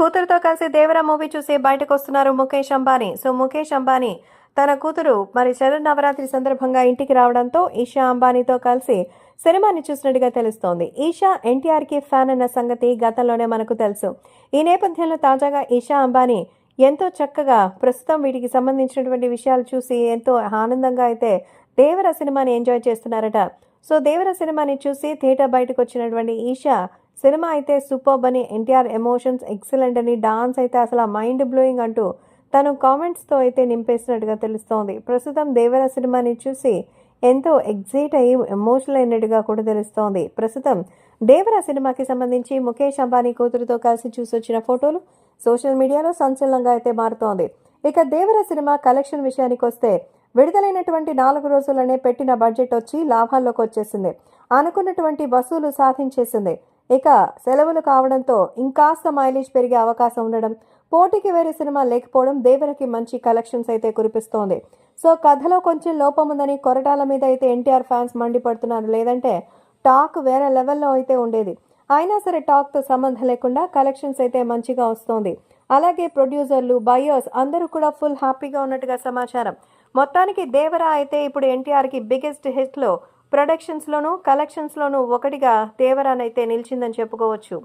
కూతురుతో కలిసి దేవరా మూవీ చూసి బయటకు వస్తున్నారు ముఖేష్ అంబానీ. సో ముఖేష్ అంబానీ తన కూతురు మరి శరద్ నవరాత్రి సందర్భంగా ఇంటికి రావడంతో ఈషా అంబానీతో కలిసి సినిమాని చూసినట్టుగా తెలుస్తోంది. ఈషా ఎన్టీఆర్కి ఫ్యాన్ అన్న సంగతి గతంలోనే మనకు తెలుసు. ఈ నేపథ్యంలో తాజాగా ఈషా అంబానీ ఎంతో చక్కగా ప్రస్తుతం వీటికి సంబంధించినటువంటి విషయాలు చూసి ఎంతో ఆనందంగా అయితే దేవర సినిమాని ఎంజాయ్ చేస్తున్నారట. సో దేవర సినిమాని చూసి థియేటర్ బయటకు వచ్చినటువంటి ఈషా సినిమా అయితే సూపర్బ్ అని ఎన్టీఆర్ ఎమోషన్స్ ఎక్సలెంట్ అని డాన్స్ అయితే అసలు మైండ్ బ్లోయింగ్ అంటూ తను కామెంట్స్తో అయితే నింపేసినట్టుగా తెలుస్తోంది. ప్రస్తుతం దేవర సినిమాని చూసి ఎంతో ఎగ్జైట్ అయ్యి ఎమోషనల్ అయినట్టుగా కూడా తెలుస్తోంది. ప్రస్తుతం దేవర సినిమాకి సంబంధించి ముఖేష్ అంబానీ కూతురుతో కలిసి చూసి వచ్చిన ఫోటోలు సోషల్ మీడియాలో సంచలనంగా అయితే మారుతోంది. ఇక దేవర సినిమా కలెక్షన్ విషయానికి వస్తే విడుదలైనటువంటి నాలుగు రోజులనే పెట్టిన బడ్జెట్ వచ్చి లాభాల్లోకి వచ్చేసింది. అనుకున్నటువంటి వసూలు సాధించేసింది. ఇక సెలవులు కావడంతో ఇంకాస్త మైలేజ్ పెరిగే అవకాశం ఉండడం పోటీకి వేరే సినిమా లేకపోవడం దేవరకి మంచి కలెక్షన్స్ అయితే కురిపిస్తోంది. సో కథలో కొంచెం లోపం ఉందని కొరటాల మీద అయితే ఎన్టీఆర్ ఫ్యాన్స్ మండిపడుతున్నారు. లేదంటే టాక్ వేరే లెవెల్లో అయితే ఉండేది. అయినా సరే టాక్తో సంబంధం లేకుండా కలెక్షన్స్ అయితే మంచిగా వస్తోంది. అలాగే ప్రొడ్యూసర్లు బయర్స్ అందరూ కూడా ఫుల్ హ్యాపీగా ఉన్నట్టుగా సమాచారం. మొత్తానికి దేవరా అయితే ఇప్పుడు ఎన్టీఆర్కి బిగ్గెస్ట్ హిట్లో ప్రొడక్షన్స్లోనూ కలెక్షన్స్లోనూ ఒకటిగా దేవరానైతే నిలిచిందని చెప్పుకోవచ్చు.